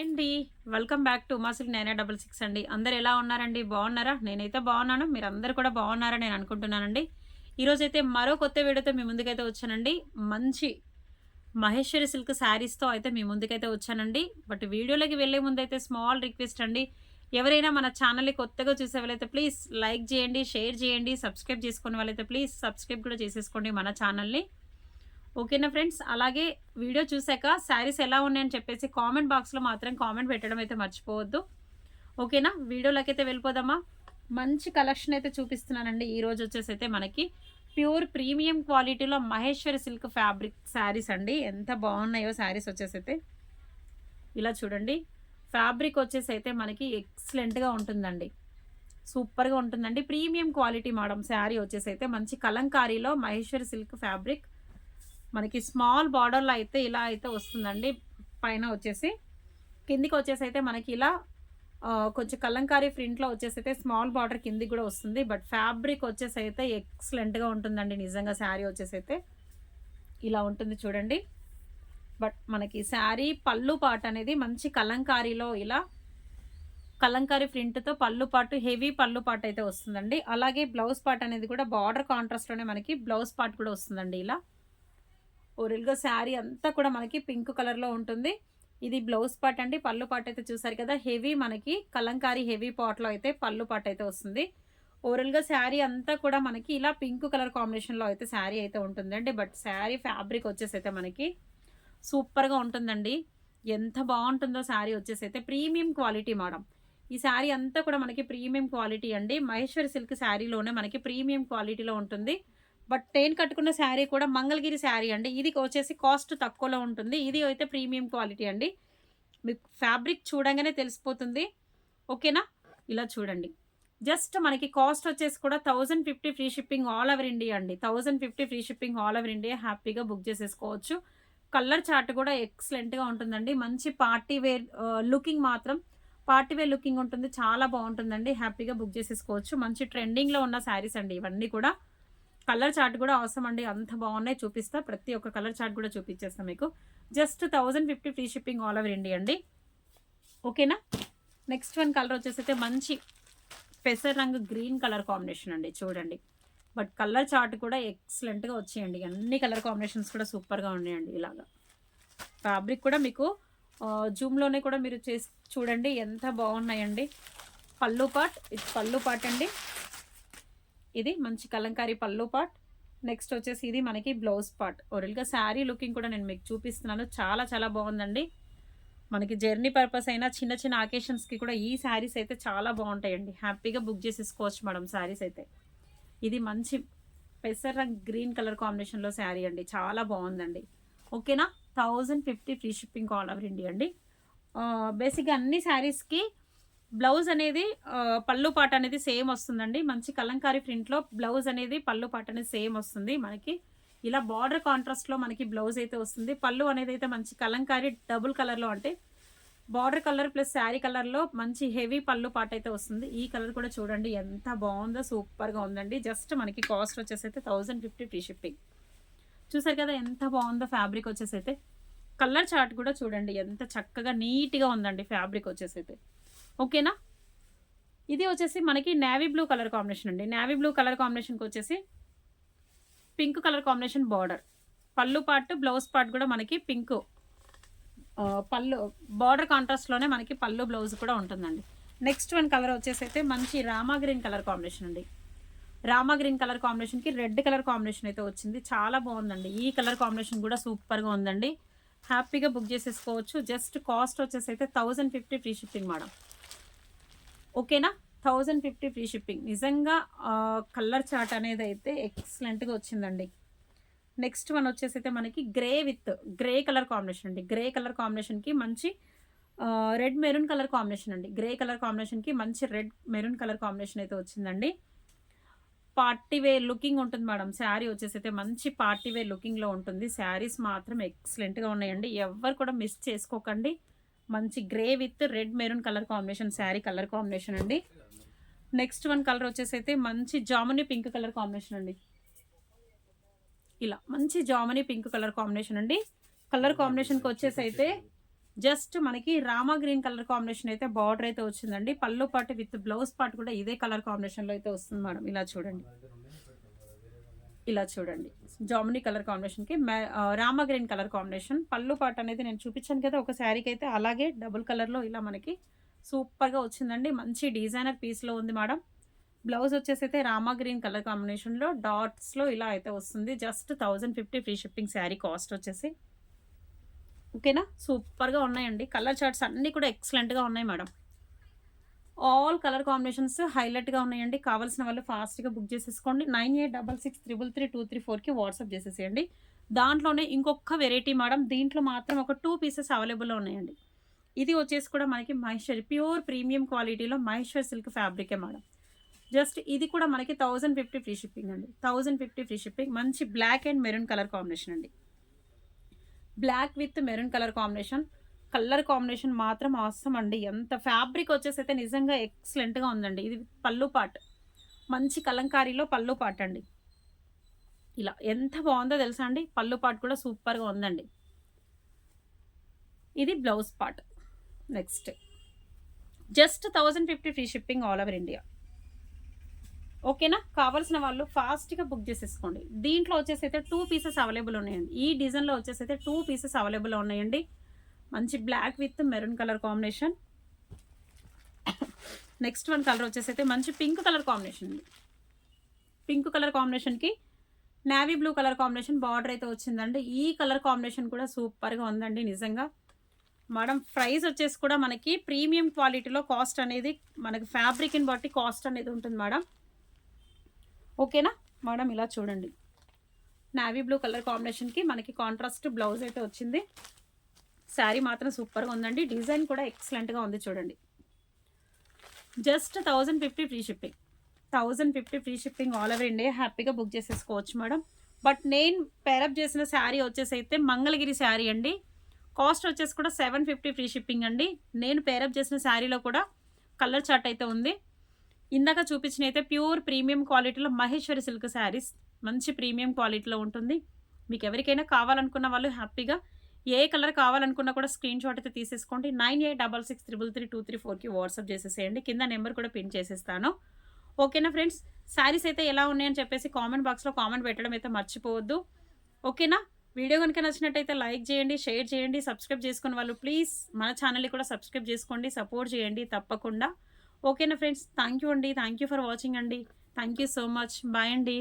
అండి welcome back to ఉమాసిక్ nine double six అండి. అందరు ఎలా ఉన్నారండి? బాగున్నారా? నేనైతే బాగున్నాను. మీరు అందరు కూడా బాగున్నారని నేను అనుకుంటున్నానండి. ఈరోజు అయితే మరో కొత్త వీడియోతో మీ ముందుకైతే వచ్చానండి. మంచి మహేశ్వరి సిల్క్ శారీస్తో అయితే మీ ముందుకైతే వచ్చానండి. బట్ వీడియోలోకి వెళ్ళే ముందు అయితే స్మాల్ రిక్వెస్ట్ అండి. ఎవరైనా మన ఛానల్ని కొత్తగా చూసే వాళ్ళైతే ప్లీజ్ లైక్ చేయండి షేర్ చేయండి సబ్స్క్రైబ్ చేసుకునే వాళ్ళైతే ప్లీజ్ సబ్స్క్రైబ్ కూడా చేసేసుకోండి మన ఛానల్ని ఓకేనా ఫ్రెండ్స్? అలాగే వీడియో చూసాక శారీస్ ఎలా ఉన్నాయని చెప్పేసి కామెంట్ బాక్స్లో మాత్రం కామెంట్ పెట్టడం అయితే మర్చిపోవద్దు. ఓకేనా? వీడియోలోకి అయితే వెళ్ళిపోదామా? మంచి కలెక్షన్ అయితే చూపిస్తున్నానండి. ఈరోజు వచ్చేసి అయితే మనకి ప్యూర్ ప్రీమియం క్వాలిటీలో మహేశ్వరి సిల్క్ ఫ్యాబ్రిక్ శారీస్ అండి. ఎంత బాగున్నాయో శారీస్ వచ్చేసి అయితే. ఇలా చూడండి. ఫ్యాబ్రిక్ వచ్చేసి అయితే మనకి ఎక్సలెంట్గా ఉంటుందండి. సూపర్గా ఉంటుందండి. Premium quality madam. శారీ వచ్చేసి అయితే మంచి కలంకారీలో మహేశ్వరి సిల్క్ ఫ్యాబ్రిక్ మనకి స్మాల్ బార్డర్లో అయితే ఇలా అయితే వస్తుందండి. పైన వచ్చేసి కిందికి వచ్చేసి అయితే మనకి ఇలా కొంచెం కలంకారీ ప్రింట్లో వచ్చేసి అయితే స్మాల్ బార్డర్ కిందికి కూడా వస్తుంది. బట్ ఫ్యాబ్రిక్ వచ్చేసి అయితే ఎక్సలెంట్గా ఉంటుందండి. నిజంగా శారీ వచ్చేసి అయితే ఇలా ఉంటుంది చూడండి. బట్ మనకి శారీ పళ్ళు పాటు అనేది మంచి కలంకారీలో ఇలా కలంకారీ ప్రింట్తో పళ్ళు పాటు హెవీ పళ్ళు పాటు అయితే వస్తుందండి. అలాగే బ్లౌజ్ పార్ట్ అనేది కూడా బార్డర్ కాంట్రాస్ట్లోనే మనకి బ్లౌజ్ పార్ట్ కూడా వస్తుందండి ఇలా. ఒరిల్గా శారీ అంతా కూడా మనకి పింక్ కలర్లో ఉంటుంది. ఇది బ్లౌజ్ పార్ట్ అండి. పళ్ళు పార్ట్ అయితే చూసారు కదా హెవీ మనకి కలంకారీ హెవీ పాట్లో అయితే పళ్ళు పార్ట్ అయితే వస్తుంది. ఓవరాల్గా శారీ అంతా కూడా మనకి ఇలా పింక్ కలర్ కాంబినేషన్లో అయితే శారీ అయితే ఉంటుందండి బట్ శారీ ఫ్యాబ్రిక్ వచ్చేసి అయితే మనకి సూపర్గా ఉంటుందండి. ఎంత బాగుంటుందో శారీ వచ్చేసి అయితే ప్రీమియం క్వాలిటీ మేడం. ఈ శారీ అంతా కూడా మనకి ప్రీమియం క్వాలిటీ అండి. మహేశ్వరి సిల్క్ శారీలోనే మనకి ప్రీమియం క్వాలిటీలో ఉంటుంది. బట్ టేన్ కట్టుకున్న శారీ కూడా మంగళగిరి శారీ అండి. ఇది వచ్చేసి కాస్ట్ తక్కువలో ఉంటుంది. ఇది అయితే ప్రీమియం క్వాలిటీ అండి. మీకు ఫ్యాబ్రిక్ చూడంగానే తెలిసిపోతుంది. ఓకేనా? ఇలా చూడండి. జస్ట్ మనకి కాస్ట్ వచ్చేసి కూడా thousand fifty free shipping all over India అండి. Thousand fifty free shipping all over India హ్యాపీగా బుక్ చేసేసుకోవచ్చు. కలర్ చార్ట్ కూడా ఎక్సలెంట్గా ఉంటుందండి. మంచి పార్టీ వేర్ లుకింగ్ మాత్రం పార్టీ వేర్ లుకింగ్ ఉంటుంది. చాలా బాగుంటుందండి. హ్యాపీగా బుక్ చేసేసుకోవచ్చు. మంచి ట్రెండింగ్లో ఉన్న శారీస్ అండి ఇవన్నీ కూడా. కలర్ చార్ట్ కూడా అవసరం అండి. అంత బాగున్నాయి చూపిస్తా. ప్రతి ఒక్క కలర్ చార్ట్ కూడా చూపించేస్తాను మీకు. Just thousand fifty free shipping all over India అండి. ఓకేనా? నెక్స్ట్ వన్ కలర్ వచ్చేసి అయితే మంచి పెసర్ రంగు గ్రీన్ కలర్ కాంబినేషన్ అండి. చూడండి. బట్ కలర్ చార్ట్ కూడా ఎక్సలెంట్గా వచ్చేయండి. అన్ని కలర్ కాంబినేషన్స్ కూడా సూపర్గా ఉన్నాయండి ఇలాగా. ఫ్యాబ్రిక్ కూడా మీకు జూమ్లోనే కూడా మీరు చేసి చూడండి. ఎంత బాగున్నాయండి. పళ్ళు పాట్ ఇది పళ్ళు పాట్ అండి. ఇది మంచి కలంకారీ పళ్ళు పాట్. నెక్స్ట్ వచ్చేసి ఇది మనకి బ్లౌజ్ పార్ట్ ఒరిల్గా శారీ లుకింగ్ కూడా నేను మీకు చూపిస్తున్నాను. చాలా చాలా బాగుందండి. మనకి జర్నీ పర్పస్ అయినా చిన్న చిన్న ఆకేషన్స్కి కూడా ఈ శారీస్ అయితే చాలా బాగుంటాయండి. హ్యాపీగా బుక్ చేసేసుకోవచ్చు మేడం శారీస్ అయితే. ఇది మంచి పెసర్ రంగ్ గ్రీన్ కలర్ కాంబినేషన్లో శారీ అండి. చాలా బాగుందండి. ఓకేనా thousand fifty free shipping all over India అండి. Uh, బేసిక్గా అన్ని శారీస్కి బ్లౌజ్ అనేది పళ్ళు పాట అనేది సేమ్ వస్తుందండి. మంచి కలంకారీ ప్రింట్లో బ్లౌజ్ అనేది పళ్ళు పాట అనేది సేమ్ వస్తుంది మనకి. ఇలా బార్డర్ కాంట్రాస్ట్లో మనకి బ్లౌజ్ అయితే వస్తుంది. పళ్ళు అనేది అయితే మంచి కలంకారీ డబుల్ కలర్లో అంటే బార్డర్ కలర్ ప్లస్ శారీ కలర్లో మంచి హెవీ పళ్ళు పాట అయితే వస్తుంది. ఈ కలర్ కూడా చూడండి ఎంత బాగుందో సూపర్గా ఉందండి. జస్ట్ మనకి కాస్ట్ వచ్చేసి అయితే థౌజండ్ ఫిఫ్టీ ఫ్రీ షిప్పింగ్. చూసారు కదా ఎంత బాగుందో ఫ్యాబ్రిక్ వచ్చేసి అయితే. కలర్ చార్ట్ కూడా చూడండి ఎంత చక్కగా నీట్గా ఉందండి ఫ్యాబ్రిక్ వచ్చేసి అయితే. ఓకేనా? ఇది వచ్చేసి మనకి నేవీ బ్లూ కలర్ కాంబినేషన్ అండి. నేవీ బ్లూ కలర్ కాంబినేషన్కి వచ్చేసి పింక్ కలర్ కాంబినేషన్ బార్డర్ పళ్ళు పార్ట్ బ్లౌజ్ పార్ట్ కూడా మనకి పింక్ పళ్ళు బార్డర్ కాంట్రాస్ట్లోనే మనకి పళ్ళు బ్లౌజ్ కూడా ఉంటుందండి. నెక్స్ట్ వన్ కలర్ వచ్చేసి అయితే మంచి రామా గ్రీన్ కలర్ కాంబినేషన్ అండి. రామా గ్రీన్ కలర్ కాంబినేషన్కి రెడ్ కలర్ కాంబినేషన్ అయితే వచ్చింది. చాలా బాగుందండి. ఈ కలర్ కాంబినేషన్ కూడా సూపర్గా ఉందండి. హ్యాపీగా బుక్ చేసేసుకోవచ్చు. జస్ట్ కాస్ట్ వచ్చేసి అయితే thousand fifty free shipping madam ఓకేనా? Thousand fifty free shipping. నిజంగా కలర్ చార్ట్ అనేది అయితే ఎక్సలెంట్గా వచ్చిందండి. నెక్స్ట్ వన్ వచ్చేసి అయితే మనకి grey with grey colour combination అండి. గ్రే కలర్ కాంబినేషన్కి మంచి రెడ్ మెరూన్ కలర్ కాంబినేషన్ అండి. గ్రే కలర్ కాంబినేషన్కి మంచి రెడ్ మెరూన్ కలర్ కాంబినేషన్ అయితే వచ్చిందండి. పార్టీ వేర్ లుకింగ్ ఉంటుంది మేడం. శారీ వచ్చేసి అయితే మంచి పార్టీ వేర్ లుకింగ్లో ఉంటుంది. శారీస్ మాత్రం ఎక్సలెంట్గా ఉన్నాయండి. ఎవరు కూడా మిస్ చేసుకోకండి. మంచి grey with red maroon colour combination sari colour combination అండి. నెక్స్ట్ వన్ కలర్ వచ్చేసి అయితే మంచి జాముని పింక్ కలర్ కాంబినేషన్ అండి. ఇలా మంచి జాముని పింక్ కలర్ కాంబినేషన్ అండి. కలర్ కాంబినేషన్కి వచ్చేసి అయితే జస్ట్ మనకి రామా గ్రీన్ కలర్ కాంబినేషన్ అయితే బార్డర్ అయితే వచ్చిందండి. పళ్ళు పాటు విత్ బ్లౌజ్ పాటు కూడా ఇదే కలర్ కాంబినేషన్లో అయితే వస్తుంది మేడం. ఇలా చూడండి. ఇలా చూడండి. జామునీ కలర్ కాంబినేషన్కి Rama Rama green colour combination. పళ్ళు పాట అనేది నేను చూపించాను కదా ఒక శారీకి అయితే అలాగే డబుల్ కలర్లో ఇలా మనకి సూపర్గా వచ్చిందండి. మంచి డిజైనర్ పీస్లో ఉంది మేడం. బ్లౌజ్ వచ్చేసి అయితే రామా గ్రీన్ కలర్ కాంబినేషన్లో డాట్స్లో ఇలా అయితే వస్తుంది. Just thousand fifty free shipping sari cost వచ్చేసి. ఓకేనా? సూపర్గా ఉన్నాయండి. కలర్ చార్ట్స్ అన్నీ కూడా ఎక్సలెంట్గా ఉన్నాయి మేడం. ఆల్ కలర్ కాంబినేషన్స్ హైలైట్గా ఉన్నాయండి. కావాల్సిన వాళ్ళు ఫాస్ట్గా బుక్ చేసేసుకోండి. Nine eight double six triple three two three ఫోర్కి వాట్సాప్ చేసేసేయండి. దాంట్లోనే ఇంకొక వెరైటీ మేడం దీంట్లో మాత్రం ఒక టూ పీసెస్ అవైలబుల్లో ఉన్నాయండి. ఇది వచ్చేసి కూడా మనకి మహేశ్వర్ ప్యూర్ ప్రీమియం క్వాలిటీలో మహేశ్వర్ సిల్క్ ఫ్యాబ్రికే మేడం జస్ట్ ఇది కూడా మనకి థౌజండ్ ఫిఫ్టీ ఫ్రీ షిప్పింగ్ అండి. థౌజండ్ ఫిఫ్టీ ఫ్రీ షిప్పింగ్ మంచి black and maroon colour combination అండి. Black with maroon colour combination colour combination మాత్రం అవసరం అండి. ఎంత ఫ్యాబ్రిక్ వచ్చేసి అయితే నిజంగా ఎక్సలెంట్గా ఉందండి. ఇది పళ్ళు పాట్. మంచి కలంకారీలో పళ్ళు పాట్ అండి. ఇలా ఎంత బాగుందో తెలుసా అండి? పళ్ళు పాట్ కూడా సూపర్గా ఉందండి. ఇది blouse part next just thousand fifty free shipping all over India ఓకేనా కావాల్సిన వాళ్ళు ఫాస్ట్గా బుక్ చేసేసుకోండి. దీంట్లో వచ్చేసి అయితే టూ పీసెస్ అవైలబుల్ ఉన్నాయండి. ఈ డిజైన్లో వచ్చేసి అయితే టూ పీసెస్ అవైలబుల్ ఉన్నాయండి. మంచి black with maroon colour combination. Next one colour వచ్చేసి అయితే మంచి పింక్ కలర్ కాంబినేషన్. ఉంది పింక్ కలర్ కాంబినేషన్కి navy blue colour combination border అయితే వచ్చిందండి. ఈ కలర్ కాంబినేషన్ కూడా సూపర్గా ఉందండి నిజంగా. మేడం ప్రైస్ వచ్చేసి కూడా మనకి ప్రీమియం క్వాలిటీలో కాస్ట్ అనేది మనకి ఫ్యాబ్రిక్ని బట్టి కాస్ట్ అనేది ఉంటుంది మేడం. ఓకేనా? మేడం ఇలా చూడండి. నావీ బ్లూ కలర్ కాంబినేషన్కి మనకి కాంట్రాస్ట్ బ్లౌజ్ అయితే వచ్చింది. శారీ మాత్రం సూపర్గా ఉందండి. డిజైన్ కూడా ఎక్సలెంట్గా ఉంది చూడండి. Just thousand fifty free shipping. Thousand fifty free shipping all over India. హ్యాపీగా బుక్ చేసేసుకోవచ్చు మేడం. బట్ నేను పేరప్ చేసిన శారీ వచ్చేసి అయితే మంగళగిరి శారీ అండి. కాస్ట్ వచ్చేసి కూడా సెవెన్ ఫిఫ్టీ ఫ్రీ షిప్పింగ్ అండి. నేను పేరప్ చేసిన శారీలో కూడా కలర్ చార్ట్ అయితే ఉంది. ఇందాక చూపించిన అయితే ప్యూర్ ప్రీమియం క్వాలిటీలో మహేశ్వరి సిల్క్ శారీస్. మంచి ప్రీమియం క్వాలిటీలో ఉంటుంది. మీకు ఎవరికైనా కావాలనుకున్న వాళ్ళు హ్యాపీగా ఏ కలర్ కావాలనుకున్నా కూడా స్క్రీన్ షాట్ అయితే తీసేసుకోండి. Nine eight double six triple three two three ఫోర్కి వాట్సాప్ చేసేసేయండి. కింద నెంబర్ కూడా పిన్ చేసేస్తాను. ఓకేనా ఫ్రెండ్స్? శారీస్ అయితే ఎలా ఉన్నాయని చెప్పేసి కామెంట్ బాక్స్లో కామెంట్ పెట్టడం అయితే మర్చిపోవద్దు. ఓకేనా? వీడియో కనుక నచ్చినట్టయితే లైక్ చేయండి షేర్ చేయండి సబ్స్క్రైబ్ చేసుకున్న వాళ్ళు ప్లీజ్ మన ఛానల్ని కూడా సబ్స్క్రైబ్ చేసుకోండి సపోర్ట్ చేయండి తప్పకుండా. ఓకేనా ఫ్రెండ్స్? థ్యాంక్ యూ అండి. థ్యాంక్ యూ ఫర్ వాచింగ్ అండి. Thank you so much. Bye అండి.